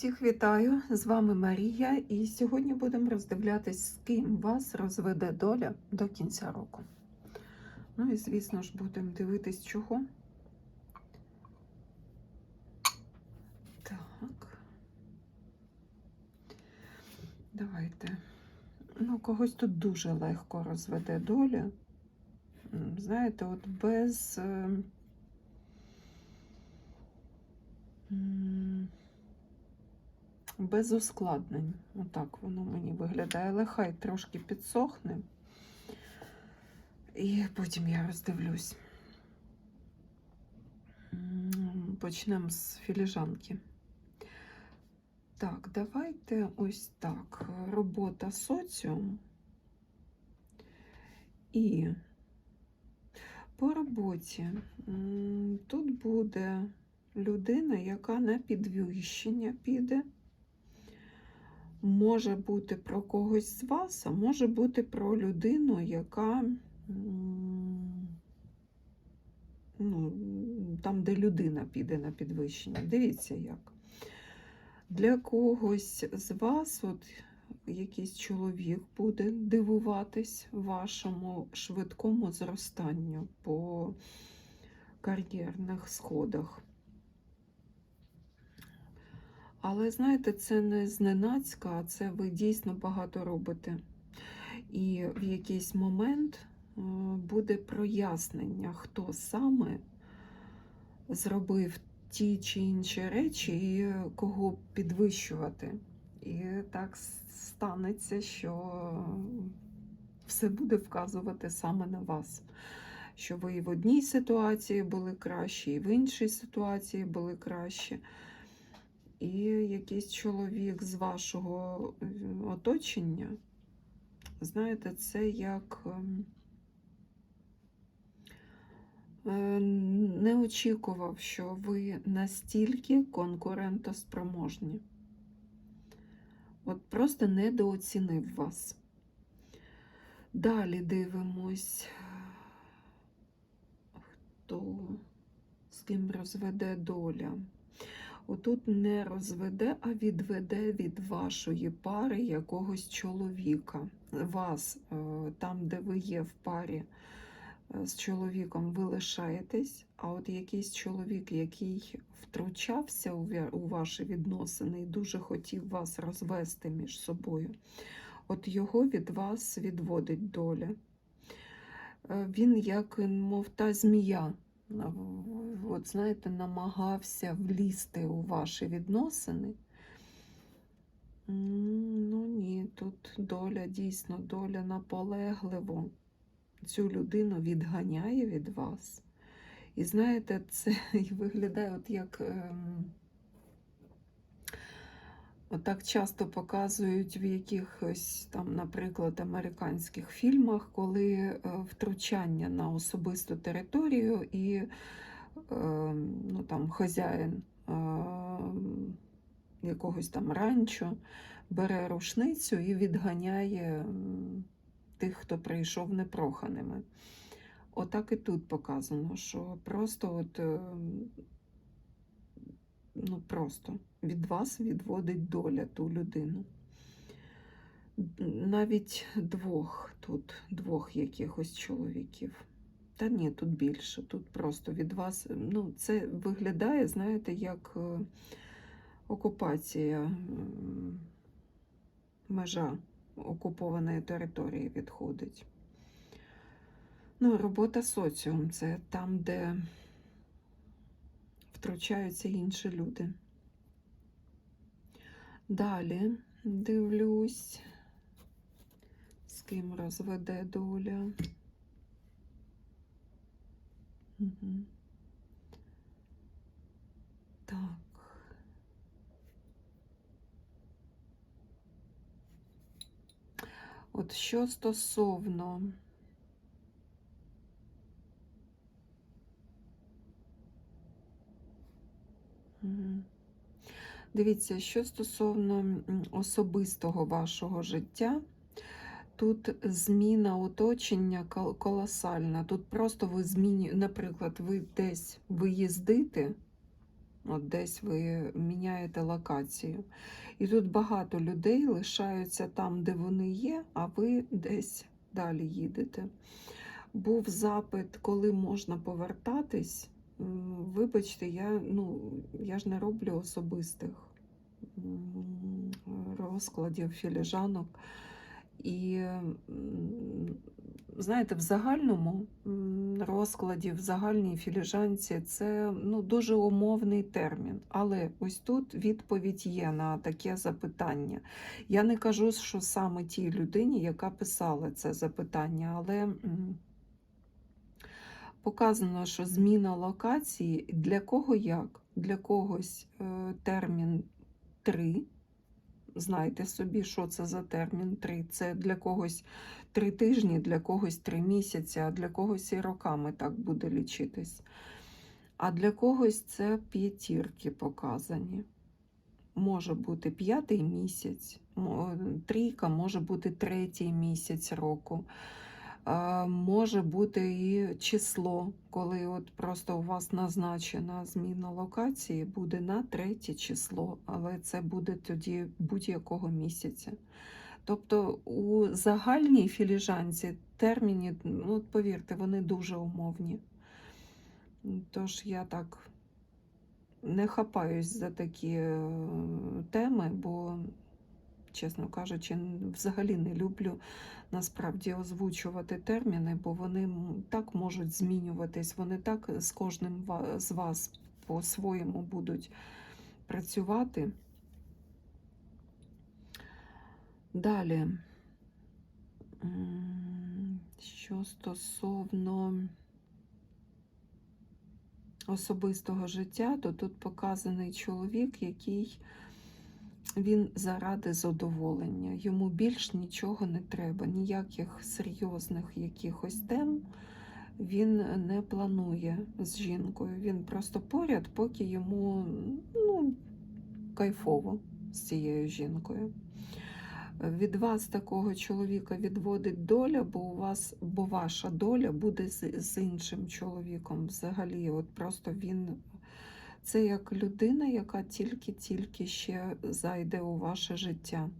Всіх вітаю! З вами Марія, і сьогодні будемо роздивлятись, з ким вас розведе доля до кінця року. Ну і, звісно ж, будемо дивитись, чого. Так. Давайте. Ну, когось тут дуже легко розведе доля. Знаєте, от без. е, м, без ускладнень. Отак воно мені виглядає. Але хай трошки підсохне. І потім я роздивлюсь. Почнемо з філіжанки. Так, давайте ось так. Робота соціум. І по роботі тут буде людина, яка на підвищення піде. Може бути про когось з вас, а може бути про людину, яка ну, там, де людина піде на підвищення. Дивіться як. Для когось з вас, от якийсь чоловік буде дивуватись вашому швидкому зростанню по кар'єрних сходах. Але знаєте, це не зненацька, а це ви дійсно багато робите. І в якийсь момент е, буде прояснення, хто саме зробив ті чи інші речі, і кого підвищувати. І так станеться, що все буде вказувати саме на вас. Що ви і в одній ситуації були кращі, і в іншій ситуації були кращі. І якийсь чоловік з вашого оточення, знаєте, це як ем, е, не очікував, що ви настільки конкурентоспроможні. От просто недооцінив вас. Далі дивимось, хто з ким розведе доля. Отут не розведе, а відведе від вашої пари якогось чоловіка. Вас е, там, де ви є в парі е, з чоловіком, ви лишаєтесь, а от якийсь чоловік, який втручався у ваші відносини і дуже хотів вас розвести між собою, от його від вас відводить доля. Е, Він як, мов та змія. От знаєте, намагався влізти у ваші відносини. Ну ні, тут доля дійсно, доля наполегливо цю людину відганяє від вас. І знаєте, це виглядає от як. ем, Отак часто показують в якихось там, наприклад, американських фільмах, коли е, втручання на особисту територію і е, ну, там, хазяїн е, якогось там ранчо бере рушницю і відганяє тих, хто прийшов непроханими. Отак і тут показано, що просто от. Ну, просто від вас відводить доля ту людину. Навіть двох тут, двох якихось чоловіків. Та ні, тут більше. Тут просто від вас. Ну, це виглядає, знаєте, як е, окупація, межа окупованої території відходить. Ну, робота соціум це там, де втручаються інші люди. Далі дивлюсь, з ким розведе доля. Угу. Так. От що стосовно Дивіться, що стосовно особистого вашого життя, тут зміна оточення колосальна. Тут просто ви змінюєте, наприклад, ви десь виїздите, От десь ви міняєте локацію. І тут багато людей лишаються там, де вони є, а ви десь далі їдете. Був запит, коли можна повертатись. Вибачте, я, ну, я ж не роблю особистих розкладів, філіжанок. І знаєте, в загальному розкладі, в загальній філіжанці це ну, дуже умовний термін. Але ось тут відповідь є на таке запитання. Я не кажу, що саме тій людині, яка писала це запитання, але. Показано, що зміна локації для кого як? Для когось е, термін 3. Знайте собі, що це за термін 3. Це для когось 3 тижні, для когось 3 місяці, а для когось і роками так буде лічитись. А для когось це п'ятірки показані. Може бути п'ятий місяць, трійка може бути третій місяць року. Може бути і число, коли от просто у вас назначена зміна локації, буде на третє число, але це буде тоді будь-якого місяця. Тобто у загальній філіжанці терміни, ну, повірте, вони дуже умовні. Тож я так не хапаюсь за такі е, теми, бо, чесно кажучи, взагалі не люблю насправді озвучувати терміни, бо вони так можуть змінюватись, вони так з кожним з вас по-своєму будуть працювати. Далі, що стосовно особистого життя, то тут показаний чоловік, який він заради задоволення. Йому більш нічого не треба, ніяких серйозних якихось тем він не планує з жінкою. Він просто поряд, поки йому ну, кайфово з цією жінкою. Від вас такого чоловіка відводить доля, бо у вас, бо ваша доля буде з, з іншим чоловіком. Взагалі, от просто він це як людина, яка тільки-тільки ще зайде у ваше життя.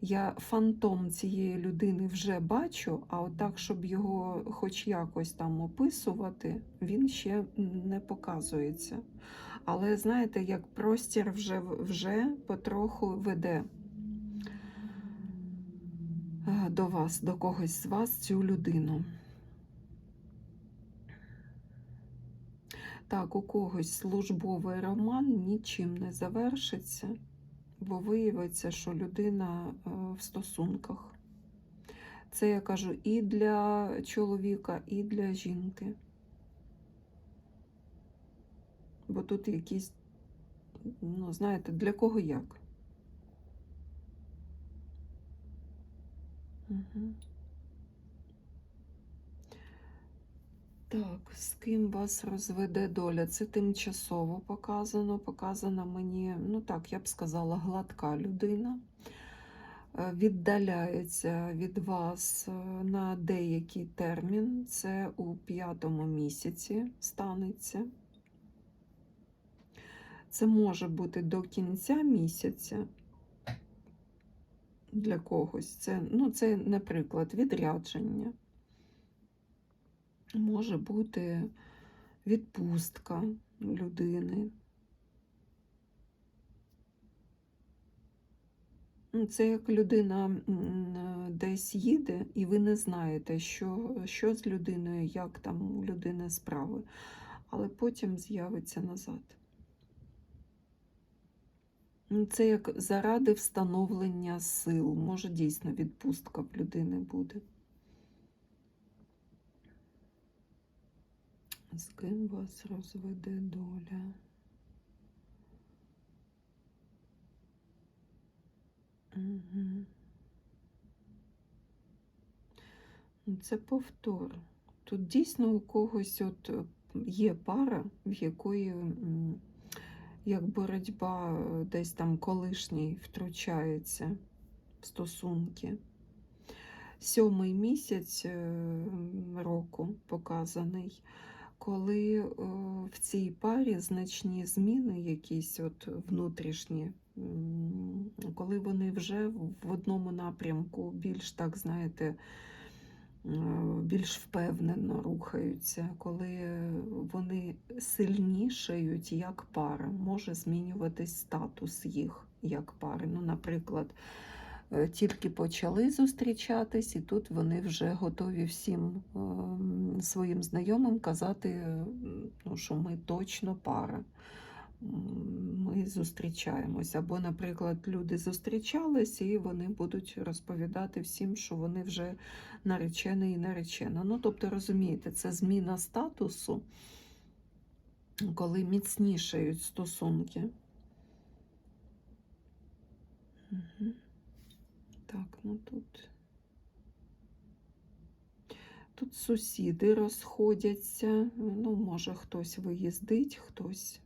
Я фантом цієї людини вже бачу, а от щоб його хоч якось там описувати, він ще не показується. Але знаєте, як простір вже, вже потроху веде е, до вас, до когось з вас цю людину. Так, у когось службовий роман нічим не завершиться, бо виявиться, що людина е, в стосунках. Це я кажу і для чоловіка, і для жінки. Бо тут якісь, ну, знаєте, для кого як. Угу. Так, з ким вас розведе доля? Це тимчасово показано. Показана мені, ну так, я б сказала, гладка людина. Е, Віддаляється від вас е, на деякий термін. Це у п'ятому місяці станеться. Це може бути до кінця місяця для когось. Це, ну, це, наприклад, відрядження. Може бути відпустка людини. Ну, Це як людина десь їде, і ви не знаєте, що, що з людиною, як там у людини справи, але потім з'явиться назад. Ну, Це як заради встановлення сил. Може, дійсно відпустка в людини буде. З ким вас розведе доля? Угу. Це повтор. Тут дійсно у когось от е, є пара, в якої як боротьба е, десь там колишній втручається в стосунки. Сьомий місяць е, року показаний. Коли е, в цій парі значні зміни, якісь от внутрішні, коли вони вже в одному напрямку більш так, знаєте, е, більш впевнено рухаються, коли вони сильнішають як пара, може змінюватись статус їх як пари. Ну, наприклад, тільки почали зустрічатись, і тут вони вже готові всім ем, своїм знайомим казати, е, ну, що ми точно пара. Ми зустрічаємось. Або, наприклад, люди зустрічались і вони будуть розповідати всім, що вони вже наречений і наречена. Ну, тобто, розумієте, це зміна статусу, коли міцнішають стосунки. Мгм. Так, ну тут. Тут сусіди розходяться. Ну, може, хтось виїздить, хтось.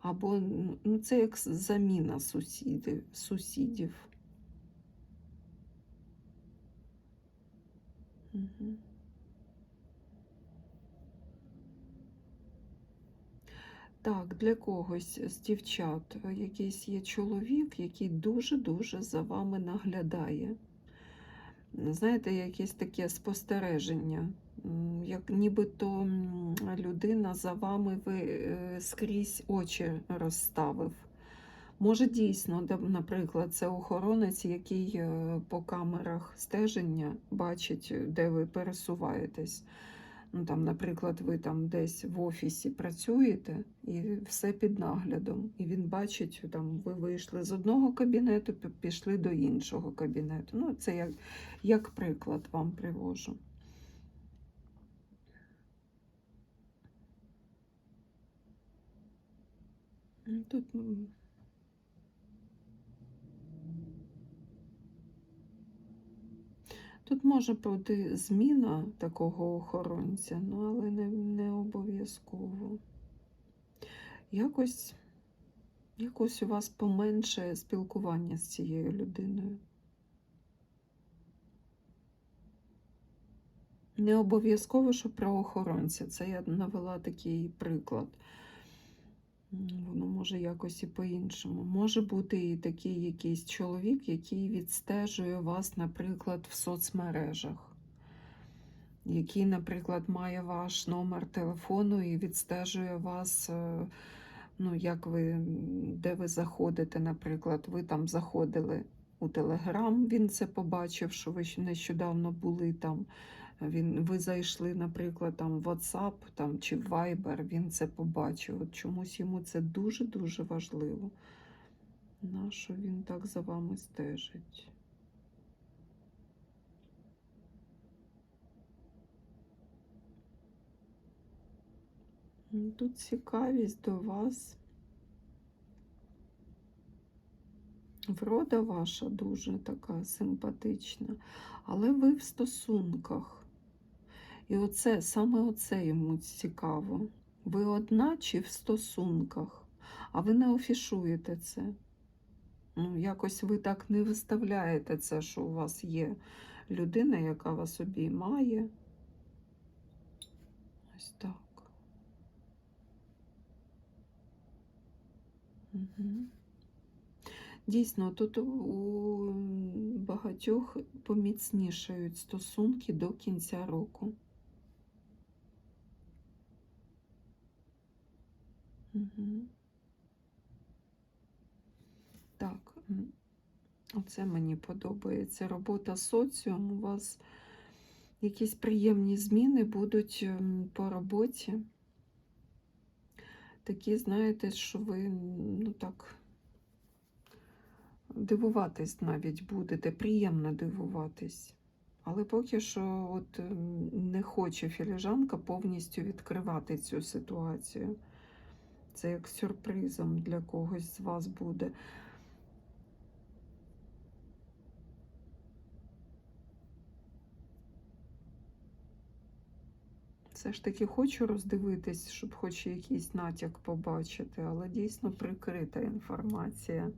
Або ну, це як заміна сусідів. сусідів. Мгм. Так, для когось з дівчат е, якийсь є чоловік, який дуже-дуже за вами наглядає. Знаєте, якесь таке спостереження, як нібито людина за вами ви е, скрізь очі розставив. Може, дійсно, наприклад, це охоронець, який е, по камерах стеження бачить, де ви пересуваєтесь. Ну, там, наприклад, ви там десь в офісі працюєте і все під наглядом. І він бачить, там, ви вийшли з одного кабінету, пішли до іншого кабінету. Ну, це як, як приклад вам привожу. Тут Тут може бути зміна такого охоронця, ну, але не, не обов'язково. Якось, якось у вас поменше спілкування з цією людиною. Не обов'язково, що про охоронця. Це я навела такий приклад. Воно може якось і по-іншому. Може бути і такий якийсь чоловік, який відстежує вас, наприклад, в соцмережах, який, наприклад, має ваш номер телефону і відстежує вас, е, ну, як ви, де ви заходите, наприклад, ви там заходили у Телеграм, він це побачив, що ви нещодавно були там. Він, ви зайшли, наприклад, там в WhatsApp там, чи в Viber, він це побачив. От чомусь йому це дуже-дуже важливо. Нащо він так за вами стежить? Ну, Тут цікавість до вас. Врода ваша дуже така симпатична, але ви в стосунках. І оце, саме оце йому цікаво. Ви одна чи в стосунках, а ви не офішуєте це. Ну, якось ви так не виставляєте це, що у вас є людина, яка вас обіймає. Ось так. Угу. Дійсно, тут у багатьох поміцнішають стосунки до кінця року. Так, оце мені подобається. Робота соціум. У вас якісь приємні зміни будуть по роботі. Такі, знаєте, що ви, ну так, дивуватись навіть будете, приємно дивуватись. Але поки що от не хоче філіжанка повністю відкривати цю ситуацію. Це як сюрпризом для когось з вас буде. Все ж таки хочу роздивитись, щоб хоч якийсь натяк побачити, але дійсно прикрита інформація.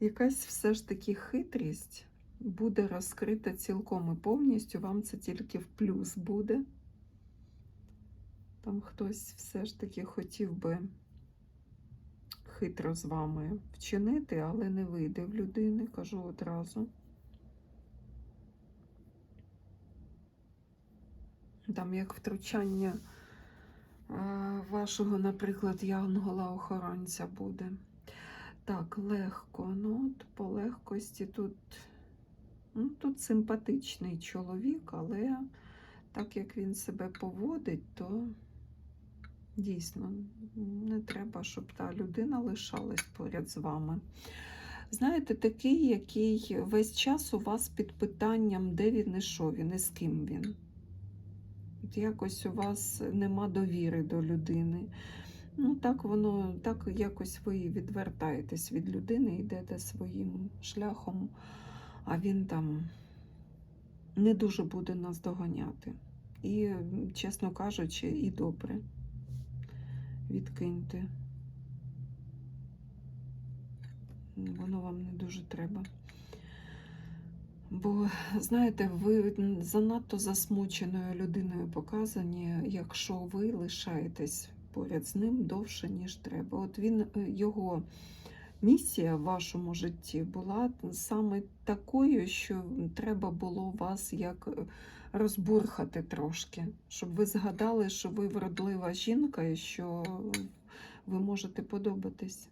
Якась все ж таки хитрість буде розкрита цілком і повністю, вам це тільки в плюс буде. Там хтось все ж таки хотів би хитро з вами вчинити, але не вийде в людини, кажу одразу. Там як втручання е, вашого, наприклад, янгола-охоронця буде. Так, легко. Ну, от по легкості тут, ну, тут симпатичний чоловік, але так як він себе поводить, то дійсно не треба, щоб та людина лишалась поряд з вами. Знаєте, такий, який весь час у вас під питанням, де він і що він, і з ким він. От якось у вас нема довіри до людини. Ну, так воно, так якось ви відвертаєтесь від людини, йдете своїм шляхом, а він там не дуже буде нас доганяти. І, чесно кажучи, і добре. Відкиньте. Воно вам не дуже треба. Бо, знаєте, ви занадто засмученою людиною показані, якщо ви лишаєтесь поряд з ним довше, ніж треба. От він, е, його місія в вашому житті була саме такою, що треба було вас як е, розбурхати трошки, щоб ви згадали, що ви вродлива жінка і що ви можете подобатись.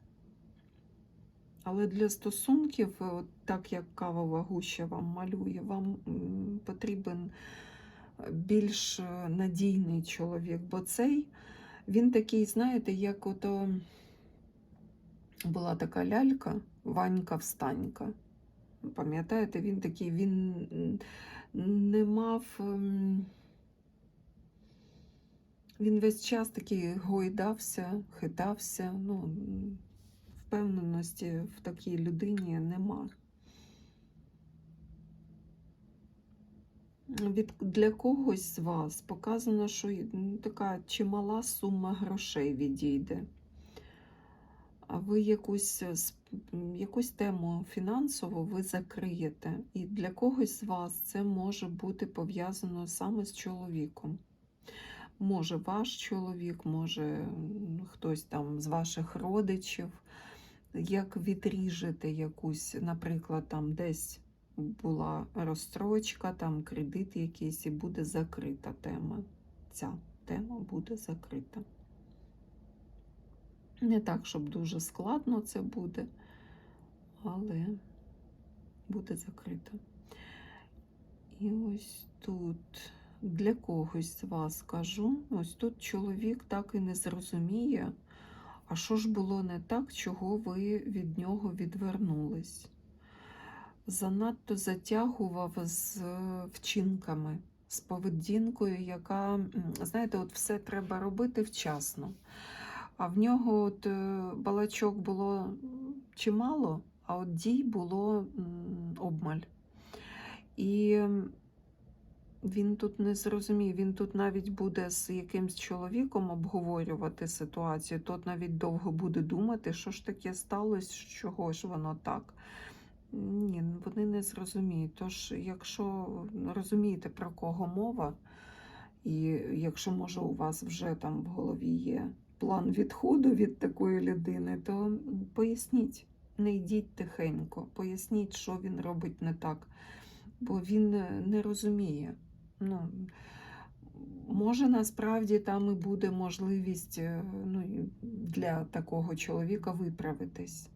Але для стосунків, е, от так як кавова гуща вам малює, вам потрібен е, більш е, надійний чоловік, бо цей він такий, знаєте, як ото була така лялька Ванька Встанька. Пам'ятаєте, він такий, він не мав. ем, Він весь час такий гойдався, хитався. Ну, впевненості в такій людині нема. Від, для когось з вас показано, що така чимала сума грошей відійде. Ви якусь, е, якусь тему фінансову ви закриєте. І для когось з вас це може бути пов'язано саме з чоловіком. Може ваш чоловік, може хтось там з ваших родичів як відріжете якусь, наприклад, там десь була розстрочка, там кредит якийсь, і буде закрита тема. Ця тема буде закрита. Не так, щоб дуже складно це буде, але буде закрита. І ось тут для когось з вас кажу, ось тут чоловік так і не зрозуміє, а що ж було не так, чого ви від нього відвернулись? Занадто затягував з е, вчинками, з поведінкою, яка, знаєте, от все треба робити вчасно. А в нього от е, балачок було чимало, а от дій було обмаль. І він тут не зрозумів, він тут навіть буде з якимсь чоловіком обговорювати ситуацію, тот навіть довго буде думати, що ж таке сталося, чого ж воно так. Ні, вони не зрозуміють. Тож, якщо розумієте, про кого мова, і якщо може у вас вже там в голові є план відходу від такої людини, то поясніть, не йдіть тихенько, поясніть, що він робить не так, бо він е, не розуміє. Ну, може, насправді там і буде можливість е, ну, для такого чоловіка виправитись.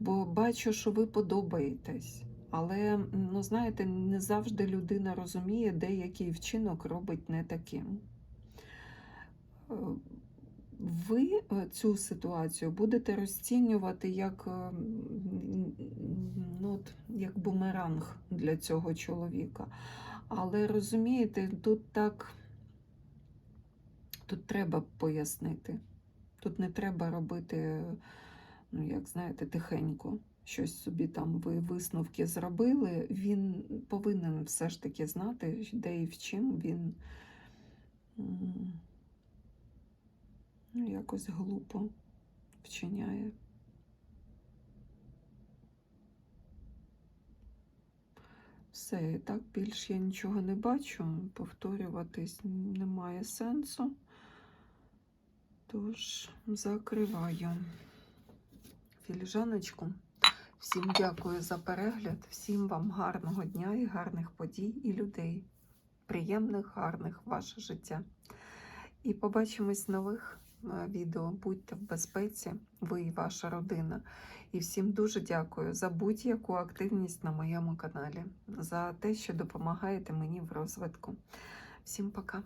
Бо бачу, що ви подобаєтесь. Але, ну, знаєте, не завжди людина розуміє, де який вчинок робить не таким. Ви е, цю ситуацію будете розцінювати як, е, ну, як бумеранг для цього чоловіка. Але розумієте, тут так тут треба пояснити. Тут не треба робити, ну, як знаєте, тихенько. Щось собі там ви висновки зробили. Він повинен все ж таки знати, де і в чим він ну, якось глупо вчиняє. Все, і так більш я нічого не бачу. Повторюватись немає сенсу. Тож, закриваю філіжаночку. Всім дякую за перегляд, всім вам гарного дня і гарних подій і людей. Приємних, гарних ваше життя. І побачимось нових відео. Будьте в безпеці, ви і ваша родина. І всім дуже дякую за будь-яку активність на моєму каналі, за те, що допомагаєте мені в розвитку. Всім пока!